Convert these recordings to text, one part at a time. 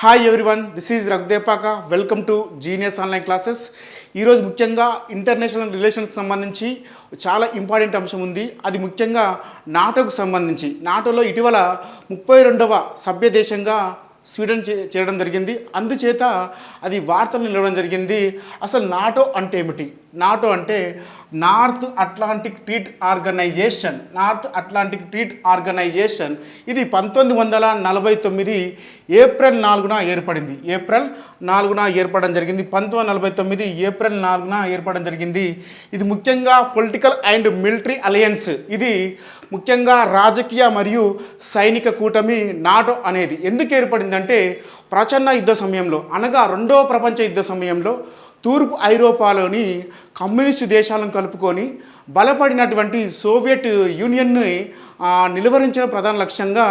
Hi everyone this is Raghudepaka welcome to genius online classes ఈరోజు ముఖ్యంగా international రిలేషన్స్కి సంబంధించి చాలా ఇంపార్టెంట్ అంశం ఉంది. అది ముఖ్యంగా నాటోకు సంబంధించి. నాటోలో ఇటీవల ముప్పై రెండవ సభ్య దేశంగా స్వీడన్ చేరడం జరిగింది. అందుచేత అది వార్తలు నిలవడం జరిగింది. అసలు నాటో అంటే ఏమిటి? నాటో అంటే north atlantic treaty organization north atlantic treaty organization. ఇది పంతొమ్మిది వందల నలభై తొమ్మిది ఏప్రిల్ నాలుగున ఏర్పడింది. ఏప్రిల్ నాలుగున ఏర్పడడం జరిగింది. పంతొమ్మిది వందల నలభై తొమ్మిది ఏప్రిల్ నాలుగున ఏర్పడడం జరిగింది. ఇది ముఖ్యంగా పొలిటికల్ అండ్ మిలిటరీ అలయన్స్. ఇది ముఖ్యంగా రాజకీయ మరియు సైనిక కూటమి నాటో అనేది. ఎందుకు ఏర్పడిందంటే ప్రచన్న యుద్ధ సమయంలో అనగా రెండవ ప్రపంచ యుద్ధ సమయంలో తూర్పు ఐరోపాలోని కమ్యూనిస్టు దేశాలను కలుపుకొని బలపడినటువంటి సోవియట్ యూనియన్ని నిలువరించిన నిలువరించడం ప్రధాన లక్ష్యంగా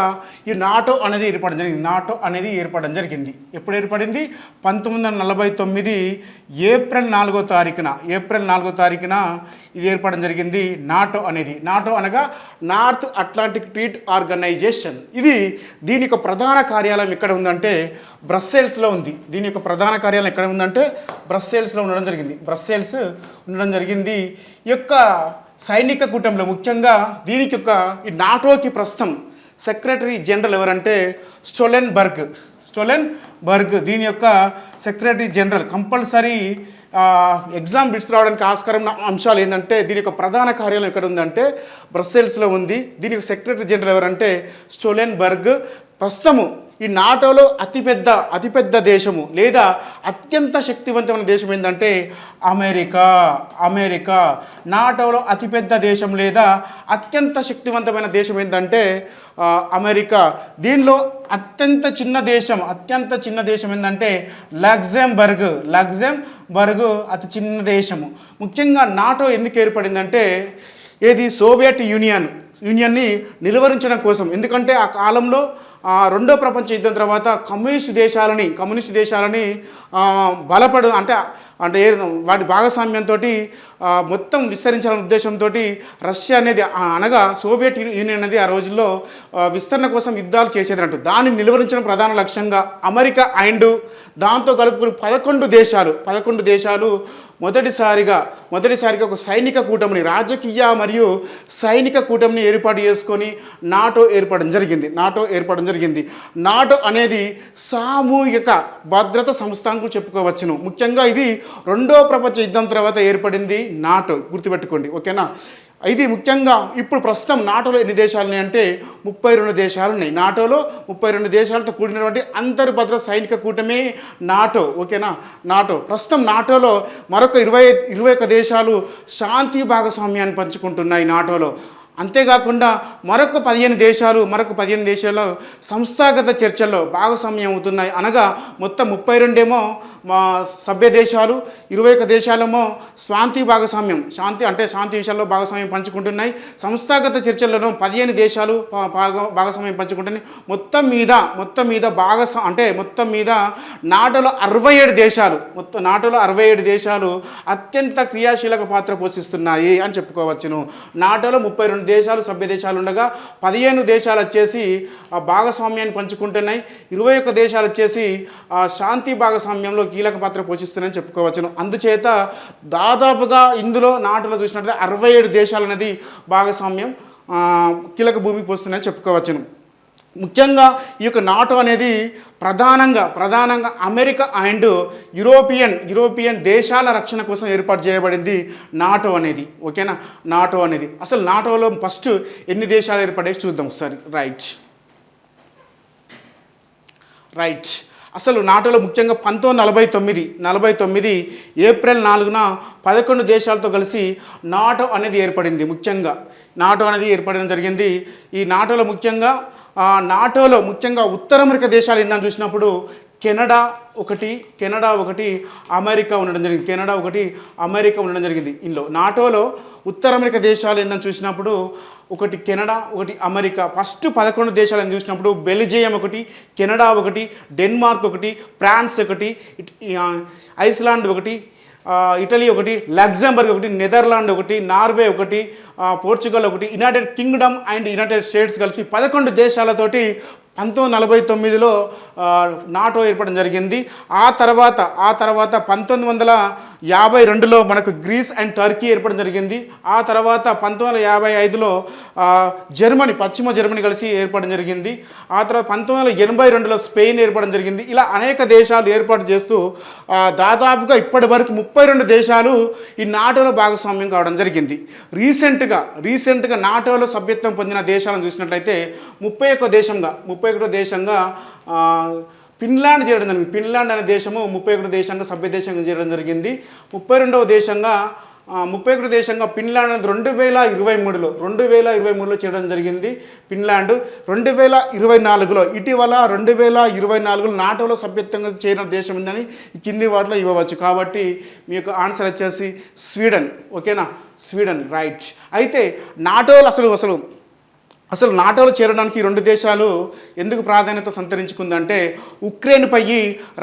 ఈ నాటో అనేది ఏర్పడడం జరిగింది. నాటో అనేది ఏర్పడడం జరిగింది. ఎప్పుడు ఏర్పడింది? పంతొమ్మిది వందల నలభై తొమ్మిది ఏప్రిల్ నాలుగో తారీఖున. ఏప్రిల్ నాలుగో తారీఖున ఇది ఏర్పడడం జరిగింది. నాటో అనేది. నాటో అనగా నార్త్ అట్లాంటిక్ ట్రీట్ ఆర్గనైజేషన్. ఇది దీని యొక్క ప్రధాన కార్యాలయం ఎక్కడ ఉందంటే బ్రస్సెల్స్లో ఉంది. దీని యొక్క ప్రధాన కార్యాలయం ఎక్కడ ఉందంటే బ్రస్సెల్స్లో ఉండడం జరిగింది. బ్రస్సెల్స్ ఉండడం జరిగింది. ఈ యొక్క సైనిక కూటమిలో ముఖ్యంగా దీనికి యొక్క ఈ నాటోకి ప్రస్తుతం సెక్రటరీ జనరల్ ఎవరంటే స్టోలెన్ బర్గ్ స్టోలెన్ బర్గ్ దీని యొక్క secretary general compulsory exam bits రావడానికి ఆస్కారం అంశాలు ఏంటంటే దీని యొక్క ప్రధాన కార్యాలయం ఎక్కడ ఉందంటే బ్రస్సెల్స్లో ఉంది. దీని యొక్క సెక్రటరీ జనరల్ ఎవరంటే స్టోలెన్ బర్గ్ ప్రస్తుతము ఈ నాటోలో అతిపెద్ద అతిపెద్ద దేశము లేదా అత్యంత శక్తివంతమైన దేశం ఏంటంటే అమెరికా అమెరికా. నాటోలో అతిపెద్ద దేశం లేదా అత్యంత శక్తివంతమైన దేశం ఏంటంటే అమెరికా. దీనిలో అత్యంత చిన్న దేశం అత్యంత చిన్న దేశం ఏంటంటే లగ్జెంబర్గ్ లగ్జెంబర్గ్ అతి చిన్న దేశము. ముఖ్యంగా నాటో ఎందుకు ఏర్పడిందంటే ఏది సోవియట్ యూనియన్ యూనియన్ని నిలువరించడం కోసం. ఎందుకంటే ఆ కాలంలో రెండో ప్రపంచ యుద్ధం తర్వాత కమ్యూనిస్ట్ దేశాలని కమ్యూనిస్ట్ దేశాలని బలపడు అంటే అంటే వాటి భాగస్వామ్యంతో మొత్తం విస్తరించాలనే ఉద్దేశంతో రష్యా అనేది అనగా సోవియట్ యూనియన్ అనేది ఆ రోజుల్లో విస్తరణ కోసం యుద్ధాలు చేసేదన్నట్టు దాన్ని నిలువరించడం ప్రధాన లక్ష్యంగా అమెరికా అండ్ దాంతో కలుపుకుని పదకొండు దేశాలు పదకొండు దేశాలు మొదటిసారిగా మొదటిసారిగా ఒక సైనిక కూటమిని రాజకీయ మరియు సైనిక కూటమిని ఏర్పాటు చేసుకొని నాటో ఏర్పడడం జరిగింది నాటో ఏర్పడడం జరిగింది. నాటో అనేది సామూహిక భద్రత సంస్థ చెప్పుకోవచ్చును. ముఖ్యంగా ఇది రెండో ప్రపంచ యుద్ధం తర్వాత ఏర్పడింది నాటో గుర్తుపెట్టుకోండి ఓకేనా? ఇది ముఖ్యంగా ఇప్పుడు ప్రస్తుతం నాటోలో ఎన్ని దేశాలు ఉన్నాయంటే ముప్పై రెండు దేశాలు ఉన్నాయి. నాటోలో ముప్పై రెండు దేశాలతో కూడినటువంటి అంతర్భద్ర సైనిక కూటమే నాటో ఓకేనా? నాటో. ప్రస్తుతం నాటోలో మరొక ఇరవై ఇరవై ఒక్క దేశాలు శాంతి భాగస్వామ్యాన్ని పంచుకుంటున్నాయి నాటోలో. అంతేకాకుండా మరొక పదిహేను దేశాలు మరొక పదిహేను దేశాల్లో సంస్థాగత చర్చల్లో భాగస్వామ్యం అవుతున్నాయి అనగా మొత్తం ముప్పై రెండేమో మా సభ్య దేశాలు ఇరవై ఒక్క దేశాలేమో శాంతి భాగస్వామ్యం శాంతి అంటే శాంతి విషయాల్లో భాగస్వామ్యం పంచుకుంటున్నాయి. సంస్థాగత చర్చల్లోనూ పదిహేను దేశాలు భాగస్వామ్యం పంచుకుంటున్నాయి. మొత్తం మీద మొత్తం మీద భాగస్వా అంటే మొత్తం మీద నాటోలో అరవై ఏడు దేశాలు మొత్తం నాటోలో అరవై ఏడు దేశాలు అత్యంత క్రియాశీలక పాత్ర పోషిస్తున్నాయి అని చెప్పుకోవచ్చును. నాటోలో ముప్పై రెండు దేశాలు సభ్య దేశాలు ఉండగా పదిహేను దేశాలు వచ్చేసి భాగస్వామ్యాన్ని పంచుకుంటున్నాయి. ఇరవై ఒక్క దేశాలు వచ్చేసి ఆ శాంతి భాగస్వామ్యంలో కీలక పాత్ర పోషిస్తున్నాయని చెప్పుకోవచ్చును. అందుచేత దాదాపుగా ఇందులో నాటులో చూసినట్లయితే అరవై ఏడు దేశాలు అనేది భాగస్వామ్యం కీలక భూమి పోస్తున్నాయని చెప్పుకోవచ్చును. ముఖ్యంగా ఈ యొక్క నాటో అనేది ప్రధానంగా ప్రధానంగా అమెరికా అండ్ యూరోపియన్ యూరోపియన్ దేశాల రక్షణ కోసం ఏర్పాటు చేయబడింది నాటో అనేది. ఓకేనా? నాటో అనేది. అసలు నాటోలో ఫస్ట్ ఎన్ని దేశాలు ఏర్పడే చూద్దాం ఒకసారి. రైట్. రైట్. అసలు నాటోలో ముఖ్యంగా పంతొమ్మిది నలభై తొమ్మిది నలభై తొమ్మిది ఏప్రిల్ నాలుగున పదకొండు దేశాలతో కలిసి నాటో అనేది ఏర్పడింది ముఖ్యంగా. నాటో అనేది ఏర్పడడం జరిగింది. ఈ నాటోలో ముఖ్యంగా నాటోలో ముఖ్యంగా ఉత్తర అమెరికా దేశాలు ఏందని చూసినప్పుడు కెనడా ఒకటి కెనడా ఒకటి అమెరికా ఉండడం జరిగింది. కెనడా ఒకటి అమెరికా ఉండడం జరిగింది. ఇందులో నాటోలో ఉత్తర అమెరికా దేశాలు ఏందని చూసినప్పుడు ఒకటి కెనడా ఒకటి అమెరికా. ఫస్ట్ పదకొండు దేశాలను చూసినప్పుడు బెల్జియం ఒకటి కెనడా ఒకటి డెన్మార్క్ ఒకటి ఫ్రాన్స్ ఒకటి ఐస్లాండ్ ఒకటి ఇటలీ ఒకటి లగ్జంబర్గ్ ఒకటి నెదర్లాండ్ ఒకటి నార్వే ఒకటి పోర్చుగల్ ఒకటి United Kingdom and United States కలిసి పదకొండు దేశాలతోటి పంతొమ్మిది నలభై తొమ్మిదిలో నాటో ఏర్పడడం జరిగింది. ఆ తర్వాత ఆ తర్వాత పంతొమ్మిది వందల యాభై రెండులో మనకు గ్రీస్ అండ్ టర్కీ ఏర్పడడం జరిగింది. ఆ తర్వాత పంతొమ్మిది వందల యాభై ఐదులో జర్మనీ పశ్చిమ జర్మనీ కలిసి ఏర్పడడం జరిగింది. ఆ తర్వాత పంతొమ్మిది వందల ఎనభై రెండులో స్పెయిన్ ఏర్పడడం జరిగింది. ఇలా అనేక దేశాలు ఏర్పాటు చేస్తూ దాదాపుగా ఇప్పటి వరకు ముప్పై రెండు దేశాలు ఈ నాటోలో భాగస్వామ్యం కావడం జరిగింది. రీసెంట్గా రీసెంట్గా నాటోలో సభ్యత్వం పొందిన దేశాలను చూసినట్లయితే ముప్పై ఒక్క దేశంగా ముప్పై ముప్పై ఒకటో దేశంగా ఫిన్లాండ్ చేరడం జరిగింది. ఫిన్లాండ్ అనే దేశము ముప్పై ఒకటో దేశంగా సభ్య దేశంగా చేరడం జరిగింది. ముప్పై రెండవ దేశంగా ముప్పై ఒకటి దేశంగా ఫిన్లాండ్ అనేది రెండు వేల ఇరవై మూడులో రెండు వేల ఇరవై మూడులో చేయడం జరిగింది ఫిన్లాండ్. రెండు వేల ఇరవై నాలుగులో ఇటీవల రెండు వేల ఇరవై నాలుగులో నాటోలో సభ్యత్వంగా చేరిన దేశం ఉందని కింది వాటిలో ఇవ్వవచ్చు. కాబట్టి మీ యొక్క ఆన్సర్ వచ్చేసి స్వీడన్. ఓకేనా? Sweden right. అయితే నాటోలు అసలు అసలు అసలు నాటోలో చేరడానికి రెండు దేశాలు ఎందుకు ప్రాధాన్యత సంతరించుకుందంటే ఉక్రెయిన్పై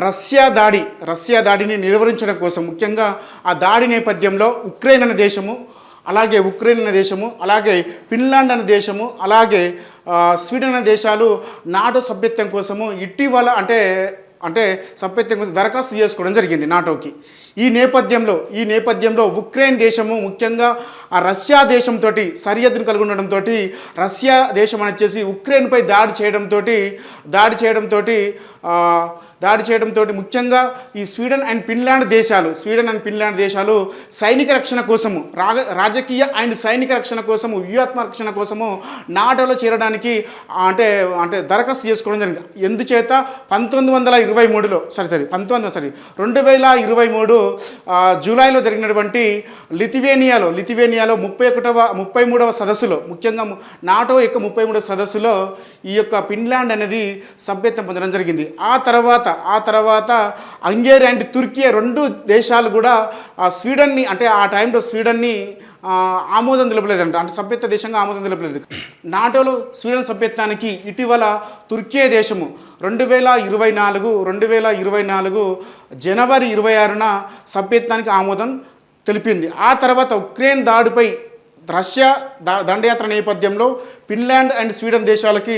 రష్యా దాడి రష్యా దాడిని నిలువరించడం కోసం. ముఖ్యంగా ఆ దాడి నేపథ్యంలో ఉక్రెయిన్ అనే దేశము అలాగే ఉక్రెయిన్ అనే దేశము అలాగే ఫిన్లాండ్ అనే దేశము అలాగే స్వీడన్ అనే దేశాలు నాటో సభ్యత్వం కోసము ఇటీవల అంటే అంటే సభ్యత్వం కోసం దరఖాస్తు చేసుకోవడం జరిగింది నాటోకి. ఈ నేపథ్యంలో ఈ నేపథ్యంలో ఉక్రెయిన్ దేశము ముఖ్యంగా ఆ రష్యా దేశంతో సరిహద్దును కలిగి ఉండడంతో రష్యా దేశం అని వచ్చేసి ఉక్రెయిన్పై దాడి చేయడంతో దాడి చేయడంతో దాడి చేయడంతో ముఖ్యంగా ఈ స్వీడన్ అండ్ ఫిన్లాండ్ దేశాలు స్వీడన్ అండ్ ఫిన్లాండ్ దేశాలు సైనిక రక్షణ కోసము రాగ రాజకీయ అండ్ సైనిక రక్షణ కోసము వ్యూహాత్మ రక్షణ కోసము నాటోలో చేరడానికి అంటే అంటే దరఖాస్తు చేసుకోవడం జరిగింది. ఎందుచేత పంతొమ్మిది వందల ఇరవై మూడులో సారీ సారీ పంతొమ్మిది సారీ రెండు వేల ఇరవై మూడు జూలైలో జరిగినటువంటి లిథివేనియాలో లిథివేనియాలో ముప్పై ఒకటవ ముప్పై మూడవ సదస్సులో ముఖ్యంగా నాటో యొక్క ముప్పై మూడవ సదస్సులో ఈ యొక్క ఫిన్లాండ్ అనేది సభ్యత్వం పొందడం జరిగింది. ఆ తర్వాత ఆ తర్వాత హంగేరి అండ్ తుర్కీ రెండు దేశాలు కూడా ఆ స్వీడన్ని అంటే ఆ టైంలో స్వీడన్ని ఆమోదం తెలపలేదంట. అంటే సభ్యత్వ దేశంగా ఆమోదం తెలపలేదు. నాటోలో స్వీడన్ సభ్యత్వానికి ఇటీవల తుర్కీ దేశము. రెండు వేల ఇరవై నాలుగు రెండు వేల ఇరవై నాలుగు జనవరి ఇరవై ఆరున సభ్యత్వానికి ఆమోదం తెలిపింది. ఆ తర్వాత ఉక్రెయిన్ దాడిపై రష్యా ద దండయాత్ర నేపథ్యంలో ఫిన్లాండ్ అండ్ స్వీడన్ దేశాలకి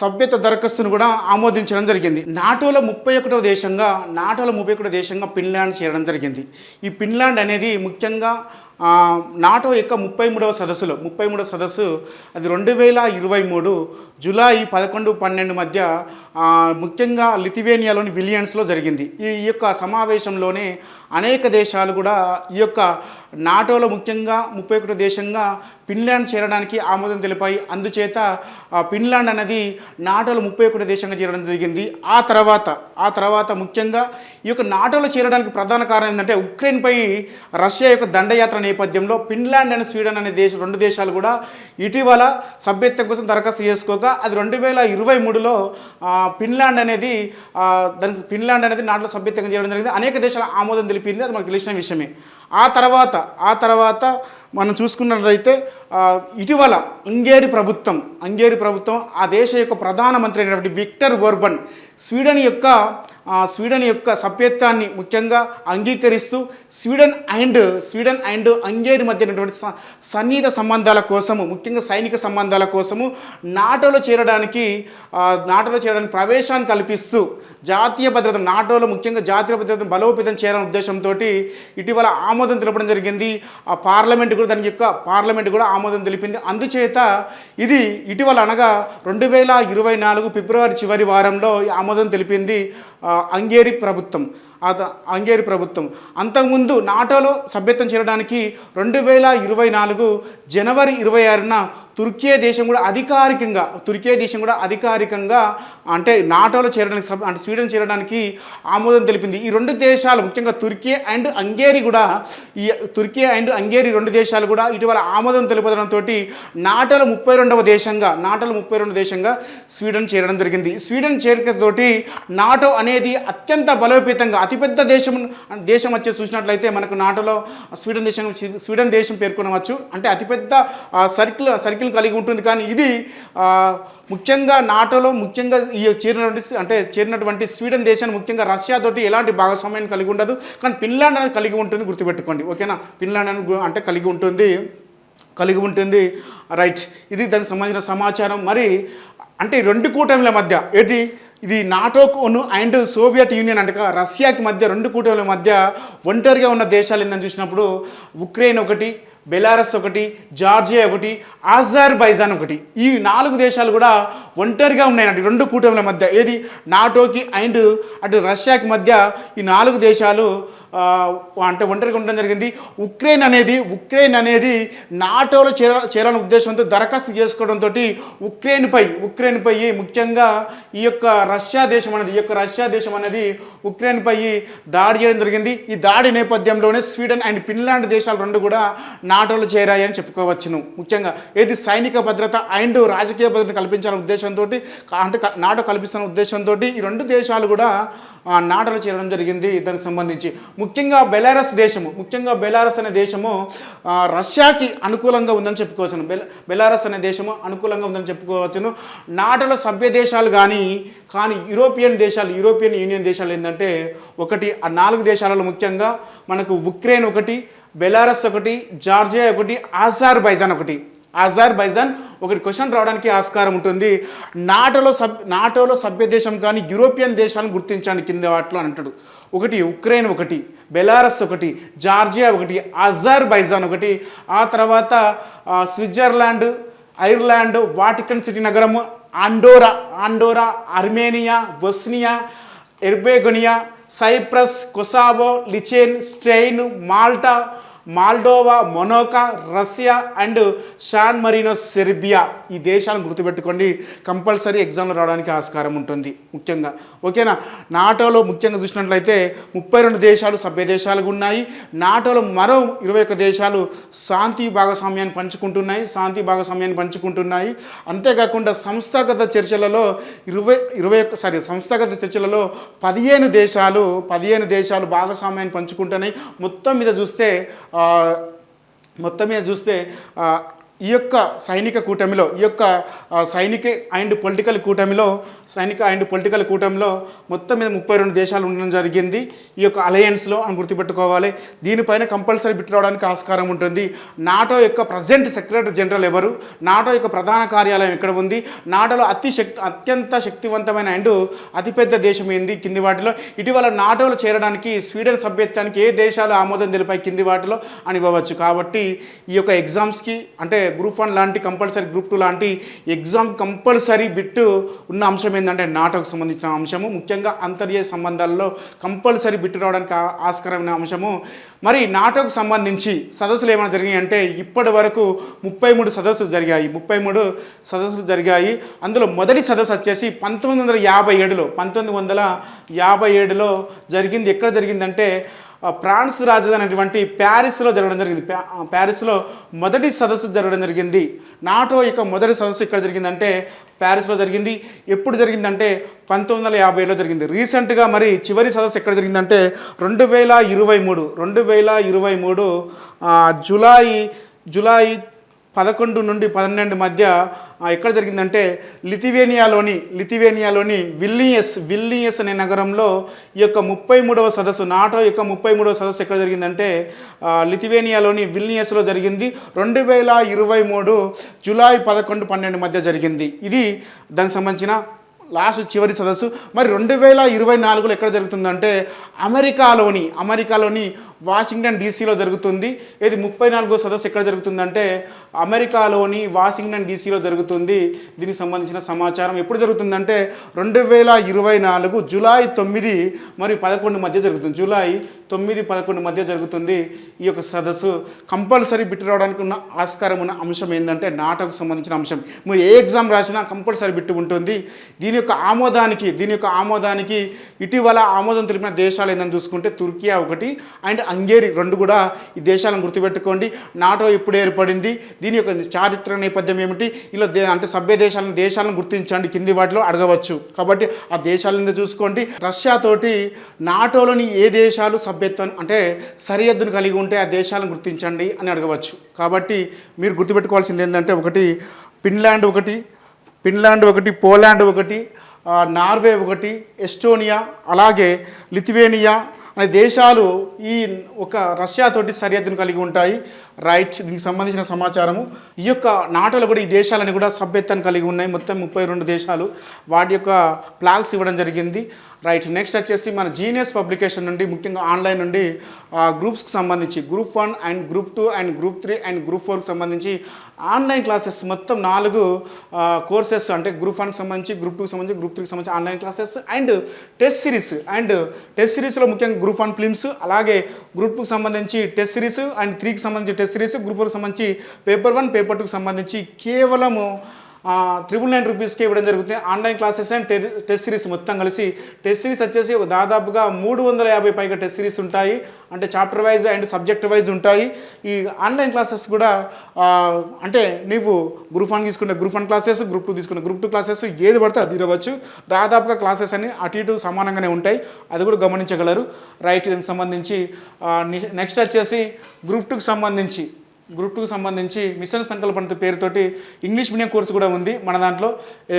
సభ్యత దరఖాస్తును కూడా ఆమోదించడం జరిగింది. నాటోలో ముప్పై ఒకటో దేశంగా నాటోలో ముప్పై ఒకటో దేశంగా ఫిన్లాండ్ చేరడం జరిగింది. ఈ ఫిన్లాండ్ అనేది ముఖ్యంగా నాటో యొక్క ముప్పై మూడవ సదస్సులో ముప్పై మూడవ సదస్సు అది రెండు వేల ఇరవై మూడు జూలై పదకొండు పన్నెండు మధ్య ముఖ్యంగా లిథివేనియాలోని విలియన్స్లో జరిగింది. ఈ యొక్క సమావేశంలోనే అనేక దేశాలు కూడా ఈ యొక్క నాటోలో ముఖ్యంగా ముప్పై ఒకటో దేశంగా ఫిన్లాండ్ చేరడానికి ఆమోదం తెలిపాయి. అందుచేత ఫిన్లాండ్ అనేది నాటోలో ముప్పై ఒకటి దేశంగా చేరడం జరిగింది. ఆ తర్వాత ఆ తర్వాత ముఖ్యంగా ఈ యొక్క నాటోలో చేరడానికి ప్రధాన కారణం ఏంటంటే ఉక్రెయిన్పై రష్యా యొక్క దండయాత్ర నేపథ్యంలో ఫిన్లాండ్ అండ్ స్వీడన్ అనే దేశం రెండు దేశాలు కూడా ఇటీవల సభ్యత్వం కోసం దరఖాస్తు చేసుకోక అది రెండు వేల ఇరవై మూడులో ఫిన్లాండ్ అనేది ఆ, దానికి ఫిన్లాండ్ అనేది నాటోలో సభ్యత్వం చేయడం జరిగింది. అనేక దేశాల ఆమోదం తెలిపింది. అది మనకు తెలిసిన విషయమే. ఆ తర్వాత ఆ తర్వాత మనం చూసుకున్నట్లయితే ఇటీవల హంగేరి ప్రభుత్వం హంగేరి ప్రభుత్వం ఆ దేశ యొక్క ప్రధానమంత్రి అయినటువంటి విక్టర్ వర్బన్ స్వీడన్ యొక్క స్వీడన్ యొక్క సభ్యత్వాన్ని ముఖ్యంగా అంగీకరిస్తూ Sweden and Sweden and Hungary మధ్య ఉన్నటువంటి స- సన్నిహిత సంబంధాల కోసము ముఖ్యంగా సైనిక సంబంధాల కోసము నాటోలో చేరడానికి నాటోలో చేరడానికి ప్రవేశాన్ని కల్పిస్తూ జాతీయ భద్రత నాటోలో ముఖ్యంగా జాతీయ భద్రతను బలోపేతం చేయాలనే ఉద్దేశంతో ఇటీవల ఆమోదం తెలపడం జరిగింది. ఆ పార్లమెంట్ కూడా దాని యొక్క పార్లమెంట్ కూడా ఆమోదం తెలిపింది. అందుచేత ఇది ఇటీవల అనగా రెండు వేల ఇరవై నాలుగు ఫిబ్రవరి చివరి వారంలో ఆమోదం తెలిపింది. ఆ, హంగేరి ప్రభుత్వం. హంగేరి ప్రభుత్వం. అంతకుముందు నాటోలో సభ్యత్వం చేరడానికి రెండు వేల ఇరవై నాలుగు జనవరి ఇరవై ఆరున తుర్కీ దేశం కూడా అధికారికంగా తుర్కీ దేశం కూడా అధికారికంగా అంటే నాటోలో చేరడానికి సభ అంటే స్వీడన్ చేరడానికి ఆమోదం తెలిపింది. ఈ రెండు దేశాలు ముఖ్యంగా తుర్కీ అండ్ హంగేరి కూడా ఈ తుర్కీ అండ్ హంగేరి రెండు దేశాలు కూడా ఇటీవల ఆమోదం తెలుపడంతో నాటోలో ముప్పై రెండవ దేశంగా నాటోలో ముప్పై రెండు దేశంగా స్వీడన్ చేరడం జరిగింది. స్వీడన్ చేరికతోటి నాటో అనేది అత్యంత బలోపేతంగా అతిపెద్ద దేశం దేశం వచ్చి చూసినట్లయితే మనకు నాటోలో స్వీడన్ దేశం స్వీడన్ దేశం పేర్కొనవచ్చు. అంటే అతిపెద్ద సర్కిల్ సర్కిల్ కలిగి ఉంటుంది. కానీ ఇది ముఖ్యంగా నాటోలో ముఖ్యంగా ఈ చేరినటువంటి అంటే చేరినటువంటి స్వీడన్ దేశాన్ని ముఖ్యంగా రష్యా తోటి ఎలాంటి భాగస్వామ్యాన్ని కలిగి ఉండదు. కానీ ఫిన్లాండ్ అనేది కలిగి ఉంటుంది గుర్తుపెట్టుకోండి. ఓకేనా? ఫిన్లాండ్ అనేది అంటే కలిగి ఉంటుంది కలిగి ఉంటుంది. రైట్. ఇది దానికి సంబంధించిన సమాచారం. మరి అంటే రెండు కూటమిల మధ్య ఏంటి? ఇది నాటోను అండ్ సోవియట్ యూనియన్ అంటే రష్యాకి మధ్య రెండు కూటమిల మధ్య ఒంటరిగా ఉన్న దేశాలు ఏందని చూసినప్పుడు ఉక్రెయిన్ ఒకటి బెలారస్ ఒకటి జార్జియా ఒకటి ఆజర్బైజాన్ ఒకటి. ఈ నాలుగు దేశాలు కూడా ఒంటరిగా ఉన్నాయన్నట్టు రెండు కూటమిల మధ్య. ఏది? నాటోకి అండ్ అటు రష్యాకి మధ్య ఈ నాలుగు దేశాలు అంటే ఒంటరిగా ఉండడం జరిగింది. ఉక్రెయిన్ అనేది ఉక్రెయిన్ అనేది నాటోలో చేర చేరాలని ఉద్దేశంతో దరఖాస్తు చేసుకోవడంతో ఉక్రెయిన్పై ఉక్రెయిన్పై ముఖ్యంగా ఈ యొక్క రష్యా దేశం అనేది ఈ యొక్క రష్యా దేశం అనేది ఉక్రెయిన్పై దాడి చేయడం జరిగింది. ఈ దాడి నేపథ్యంలోనే స్వీడన్ అండ్ ఫిన్లాండ్ దేశాలు రెండు కూడా నాటోలో చేరాయి అని చెప్పుకోవచ్చును. ముఖ్యంగా ఏది సైనిక భద్రత అండ్ రాజకీయ భద్రత కల్పించాలనే ఉద్దేశంతో అంటే నాటో కల్పిస్తున్న ఉద్దేశంతో ఈ రెండు దేశాలు కూడా నాటోలో చేరడం జరిగింది. దానికి సంబంధించి ముఖ్యంగా బెలారస్ దేశము ముఖ్యంగా బెలారస్ అనే దేశము రష్యాకి అనుకూలంగా ఉందని చెప్పుకోవచ్చును. బెల బెలారస్ అనే దేశము అనుకూలంగా ఉందని చెప్పుకోవచ్చును. నాటల సభ్య దేశాలు కానీ కానీ యూరోపియన్ దేశాలు యూరోపియన్ యూనియన్ దేశాలు ఏంటంటే ఒకటి ఆ నాలుగు దేశాలలో ముఖ్యంగా మనకు ఉక్రెయిన్ ఒకటి బెలారస్ ఒకటి జార్జియా ఒకటి ఆజార్బైజాన్ ఒకటి. అజర్బైజాన్ ఒకటి క్వశ్చన్ రావడానికి ఆస్కారం ఉంటుంది. నాటోలో సబ్ నాటోలో సభ్య దేశం కానీ యూరోపియన్ దేశాలను గుర్తించండి కింద వాటిలో అని అంటాడు. ఒకటి ఉక్రెయిన్ ఒకటి బెలారస్ ఒకటి జార్జియా ఒకటి అజర్బైజాన్ ఒకటి. ఆ తర్వాత స్విట్జర్లాండ్ ఐర్లాండ్ వాటికన్ సిటీ నగరము Andorra Andorra Armenia Bosnia Herzegovina Cyprus Kosovo Liechtenstein Malta Moldova Monaco Russia and San Marino Serbia ఈ దేశాలను గుర్తుపెట్టుకోండి. కంపల్సరీ ఎగ్జామ్లో రావడానికి ఆస్కారం ఉంటుంది ముఖ్యంగా. ఓకేనా? నాటోలో ముఖ్యంగా చూసినట్లయితే ముప్పై రెండు దేశాలు సభ్య దేశాలుగా ఉన్నాయి. నాటోలో మరో ఇరవై ఒక్క దేశాలు శాంతి భాగస్వామ్యాన్ని పంచుకుంటున్నాయి శాంతి భాగస్వామ్యాన్ని పంచుకుంటున్నాయి. అంతేకాకుండా సంస్థాగత చర్చలలో ఇరవై ఇరవై ఒక్క సారీ సంస్థాగత చర్చలలో పదిహేను దేశాలు పదిహేను దేశాలు భాగస్వామ్యాన్ని పంచుకుంటున్నాయి. మొత్తం మీద చూస్తే మొత్తం మీద చూస్తే ఆ, ఈ యొక్క సైనిక కూటమిలో ఈ యొక్క సైనిక అండ్ పొలిటికల్ కూటమిలో సైనిక అండ్ పొలిటికల్ కూటమిలో మొత్తం మీద ముప్పై రెండు దేశాలు ఉండడం జరిగింది. ఈ యొక్క అలయన్స్లో అని గుర్తుపెట్టుకోవాలి. దీనిపైన కంపల్సరీ బిట్ రావడానికి ఆస్కారం ఉంటుంది. నాటో యొక్క ప్రజెంట్ సెక్రటరీ జనరల్ ఎవరు? నాటో యొక్క ప్రధాన కార్యాలయం ఎక్కడ ఉంది? నాటోలో అతి శక్తి అత్యంత శక్తివంతమైన అండ్ అతిపెద్ద దేశం ఏంది? కింది వాటిలో. ఇటీవల నాటోలో చేరడానికి స్వీడన్ సభ్యత్వానికి ఏ దేశాలు ఆమోదం తెలిపాయి? కింది వాటిలో అని ఇవ్వవచ్చు. కాబట్టి ఈ యొక్క ఎగ్జామ్స్కి అంటే గ్రూప్ వన్ లాంటి కంపల్సరీ గ్రూప్ టూ లాంటి ఎగ్జామ్ కంపల్సరీ బిట్ ఉన్న అంశం ఏంటంటే నాటకు సంబంధించిన అంశము. ముఖ్యంగా అంతర్జాతీయ సంబంధాల్లో కంపల్సరీ బిట్ రావడానికి ఆస్కరమైన ఆస్కారమైన అంశము. మరి నాటోకు సంబంధించి సదస్సులు ఏమైనా జరిగాయి అంటే ఇప్పటి వరకు ముప్పై మూడు సదస్సులు జరిగాయి. ముప్పై మూడు సదస్సులు జరిగాయి. అందులో మొదటి సదస్సు వచ్చేసి పంతొమ్మిది వందల యాభై ఏడులో పంతొమ్మిది వందల యాభై ఏడులో జరిగింది. ఎక్కడ జరిగిందంటే ఫ్రాన్స్ రాజధాని అనేటువంటి ప్యారిస్లో జరగడం జరిగింది. ప్యా- ప్యారిస్లో మొదటి సదస్సు జరగడం జరిగింది. నాటో యొక్క మొదటి సదస్సు ఇక్కడ జరిగిందంటే ప్యారిస్లో జరిగింది. ఎప్పుడు జరిగిందంటే పంతొమ్మిది వందల యాభై ఏడులో జరిగింది. రీసెంట్గా మరి చివరి సదస్సు ఎక్కడ జరిగిందంటే రెండు వేల ఇరవై మూడు రెండు వేల ఇరవై మూడు జులై జులై పదకొండు నుండి పన్నెండు మధ్య ఎక్కడ జరిగిందంటే లిథివేనియాలోని లిథివేనియాలోని విల్నియస్ విల్నియస్ అనే నగరంలో ఈ యొక్క ముప్పై మూడవ సదస్సు నాటో యొక్క ముప్పై మూడవ సదస్సు ఎక్కడ జరిగిందంటే లిథివేనియాలోని విల్నియస్లో జరిగింది. రెండు వేల ఇరవై మూడు జూలై పదకొండు పన్నెండు మధ్య జరిగింది. ఇది దానికి సంబంధించిన లాస్ట్ చివరి సదస్సు. మరి రెండు వేల ఇరవై నాలుగులో ఎక్కడ జరుగుతుందంటే అమెరికాలోని అమెరికాలోని వాషింగ్టన్ డీసీలో జరుగుతుంది. ఇది ముప్పై నాలుగో సదస్సు ఎక్కడ జరుగుతుందంటే అమెరికాలోని వాషింగ్టన్ డీసీలో జరుగుతుంది. దీనికి సంబంధించిన సమాచారం ఎప్పుడు జరుగుతుందంటే రెండు వేల ఇరవై నాలుగు జూలై తొమ్మిది మరియు పదకొండు మధ్య జరుగుతుంది. జూలై తొమ్మిది పదకొండు మధ్య జరుగుతుంది ఈ యొక్క సదస్సు. కంపల్సరీ బిట్ రావడానికి ఉన్న ఆస్కారం ఉన్న అంశం ఏంటంటే నాటకు సంబంధించిన అంశం. మీరు ఏ ఎగ్జామ్ రాసినా కంపల్సరీ బిట్ ఉంటుంది. దీని యొక్క ఆమోదానికి దీని యొక్క ఆమోదానికి ఇటీవల ఆమోదం తెలిపిన దేశాలు ఏందని చూసుకుంటే తుర్కియా ఒకటి అండ్ హంగేరి రెండు కూడా ఈ దేశాలను గుర్తుపెట్టుకోండి. నాటో ఎప్పుడు ఏర్పడింది. దీని యొక్క చారిత్రక నేపథ్యం ఏమిటి? ఇలా దే అంటే సభ్య దేశాలను దేశాలను గుర్తించండి. కింది వాటిలో అడగవచ్చు. కాబట్టి ఆ దేశాలను చూసుకోండి. రష్యా తోటి నాటోలోని ఏ దేశాలు సభ్యత్వం అంటే సరిహద్దును కలిగి ఉంటే ఆ దేశాలను గుర్తించండి అని అడగవచ్చు. కాబట్టి మీరు గుర్తుపెట్టుకోవాల్సింది ఏంటంటే ఒకటి ఫిన్లాండ్ ఒకటి ఫిన్లాండ్ ఒకటి పోలాండ్ ఒకటి నార్వే ఒకటి ఎస్టోనియా అలాగే లిథువేనియా అనే దేశాలు ఈ ఒక రష్యా తోటి సరిహద్దును కలిగి ఉంటాయి. రైట్స్ దీనికి సంబంధించిన సమాచారము. ఈ యొక్క నాటలు కూడా ఈ దేశాలని కూడా సభ్యత్వాన్ని కలిగి ఉన్నాయి. మొత్తం ముప్పై రెండు దేశాలు వాటి యొక్క ప్లాగ్స్ ఇవ్వడం జరిగింది. రైట్ నెక్స్ట్ వచ్చేసి మన జీనియస్ పబ్లికేషన్ నుండి ముఖ్యంగా ఆన్లైన్ నుండి గ్రూప్స్కి సంబంధించి group one and group two and group three and group ఫోర్కి సంబంధించి ఆన్లైన్ క్లాసెస్ మొత్తం నాలుగు కోర్సెస్ అంటే గ్రూప్ వన్కి సంబంధించి గ్రూప్ టూకి సంబంధించి గ్రూప్ త్రీకి సంబంధించి online classes and test series and test సిరీస్లో ముఖ్యంగా గ్రూప్ వన్ ఫిలిమ్స్ అలాగే గ్రూప్ టూకి సంబంధించి టెస్ట్ సిరీస్ అండ్ త్రీకి సంబంధించి టెస్ట్ సిరీస్ గ్రూప్ ఫోర్కి సంబంధించి పేపర్ వన్ పేపర్ టూకి సంబంధించి కేవలము త్రిబుల్ నైన్ రూపీస్కి ఇవ్వడం జరుగుతుంది. ఆన్లైన్ క్లాసెస్ అండ్ టె టెస్ట్ సిరీస్ మొత్తం కలిసి టెస్ట్ సిరీస్ వచ్చేసి ఒక దాదాపుగా మూడు వందల యాభై పైగా టెస్ట్ సిరీస్ ఉంటాయి. అంటే chapter wise and subject wise ఉంటాయి. ఈ ఆన్లైన్ క్లాసెస్ కూడా అంటే నీవు గ్రూప్ వన్ తీసుకునే group one classes group two తీసుకునే గ్రూప్ టూ క్లాసెస్ ఏది పడితే అది ఇవ్వచ్చు దాదాపుగా క్లాసెస్ అన్ని అటు ఇటు సమానంగానే ఉంటాయి. అది కూడా గమనించగలరు. రైట్ దీనికి సంబంధించి నెక్స్ట్ వచ్చేసి గ్రూప్ టూకి సంబంధించి. గ్రూప్ టూకి సంబంధించి మిషన్ సంకల్పన పేరుతోటి ఇంగ్లీష్ మీడియం కోర్సు కూడా ఉంది మన దాంట్లో.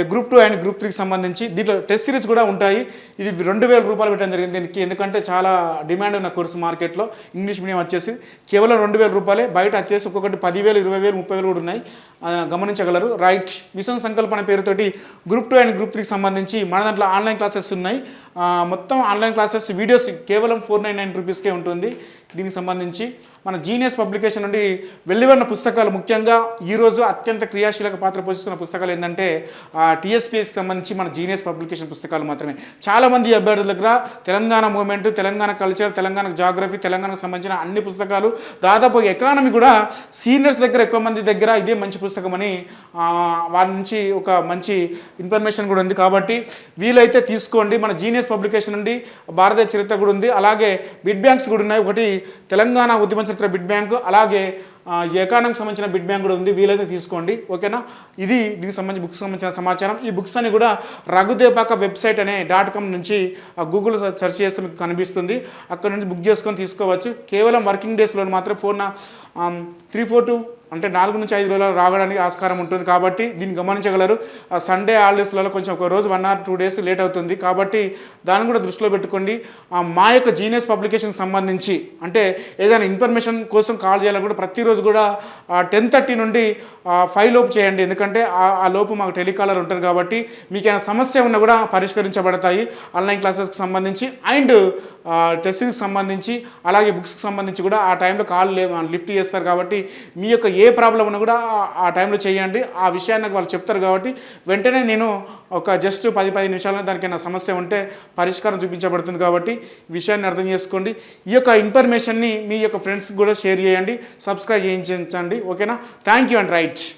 గ్రూప్ టూ అండ్ గ్రూప్ త్రీకి సంబంధించి దీంట్లో టెస్ట్ సిరీస్ కూడా ఉంటాయి. ఇది రెండు వేల రూపాయలు పెట్టడం జరిగింది దీనికి. ఎందుకంటే చాలా డిమాండ్ ఉన్న కోర్సు మార్కెట్లో ఇంగ్లీష్ మీడియం వచ్చేసి కేవలం రెండు వేల రూపాయలే. బయట వచ్చేసి ఒక్కొక్కటి పదివేలు ఇరవై వేలు ముప్పై వేలు కూడా ఉన్నాయి. గమనించగలరు. రైట్ మిషన్ సంకల్పన పేరుతోటి గ్రూప్ టూ అండ్ గ్రూప్ త్రీకి సంబంధించి మన దాంట్లో ఆన్లైన్ క్లాసెస్ ఉన్నాయి. మొత్తం ఆన్లైన్ క్లాసెస్ వీడియోస్ కేవలం ఫోర్ నైన్ నైన్ రూపీస్కే ఉంటుంది. దీనికి సంబంధించి మన జీనియస్ పబ్లికేషన్ నుండి వెల్లివన్న పుస్తకాలు ముఖ్యంగా ఈరోజు అత్యంత క్రియాశీలక పాత్ర పోషిస్తున్న పుస్తకాలు ఏంటంటే టీఎస్పీఎస్కి సంబంధించి మన జీనియస్ పబ్లికేషన్ పుస్తకాలు మాత్రమే. చాలామంది అభ్యర్థుల దగ్గర Telangana movement Telangana culture Telangana geography తెలంగాణకు సంబంధించిన అన్ని పుస్తకాలు దాదాపు ఎకానమీ కూడా సీనియర్స్ దగ్గర ఎక్కువ మంది దగ్గర ఇదే మంచి పుస్తకం అని వారి నుంచి ఒక మంచి ఇన్ఫర్మేషన్ కూడా ఉంది. కాబట్టి వీలైతే తీసుకోండి. మన జీనియస్ పబ్లికేషన్ నుండి భారతీయ చరిత్ర కూడా ఉంది. అలాగే బిడ్ బ్యాంక్స్ కూడా ఉన్నాయి. ఒకటి తెలంగాణ ఉద్యమించిన చరిత్ర బిడ్ బ్యాంక్ అలాగే ఆ, సంబంధించిన బిడ్ బ్యాంక్ కూడా ఉంది. వీలైతే తీసుకోండి. ఓకేనా? ఇది దీనికి సంబంధించి బుక్స్ సంబంధించిన సమాచారం. ఈ బుక్స్ అన్ని కూడా రఘుదేపాక వెబ్సైట్ అనే డాట్ కామ్ నుంచి గూగుల్ సెర్చ్ చేస్తే మీకు కనిపిస్తుంది. అక్కడ నుంచి బుక్ చేసుకొని తీసుకోవచ్చు. కేవలం వర్కింగ్ డేస్లో మాత్రం ఫోన్ త్రీ ఫోర్ టూ అంటే నాలుగు నుంచి ఐదు రోజులు రావడానికి ఆస్కారం ఉంటుంది కాబట్టి దీన్ని గమనించగలరు. ఆ సండే హాలిడేస్లలో కొంచెం ఒక రోజు one or two days late అవుతుంది. కాబట్టి దాన్ని కూడా దృష్టిలో పెట్టుకోండి. Uh, మా యొక్క జీనియస్ పబ్లికేషన్కి సంబంధించి అంటే ఏదైనా ఇన్ఫర్మేషన్ కోసం కాల్ చేయాలని కూడా ప్రతిరోజు కూడా uh, టెన్ థర్టీ నుండి uh, ఫైవ్ లోపు చేయండి. ఎందుకంటే ఆ- లోపు మాకు టెలికాలర్ ఉంటారు కాబట్టి మీకు సమస్య ఉన్నా కూడా పరిష్కరించబడతాయి. ఆన్లైన్ క్లాసెస్కి సంబంధించి అండ్ టెస్టింగ్కి సంబంధించి అలాగే బుక్స్కి సంబంధించి కూడా ఆ టైంలో కాల్ లిఫ్ట్ చేస్తారు కాబట్టి మీ యొక్క ఏ ప్రాబ్లం కూడా ఆ- టైంలో చేయండి. ఆ విషయాన్ని నాకు వాళ్ళు చెప్తారు కాబట్టి వెంటనే నేను ఒక జస్ట్ పది పది నిమిషాల్లో దానికైనా సమస్య ఉంటే పరిష్కారం చూపించబడుతుంది కాబట్టి విషయాన్ని అర్థం చేసుకోండి. ఈ యొక్క ఇన్ఫర్మేషన్ని మీ యొక్క ఫ్రెండ్స్కి కూడా షేర్ చేయండి. సబ్స్క్రైబ్ చేయించండి. ఓకేనా? Thank you and right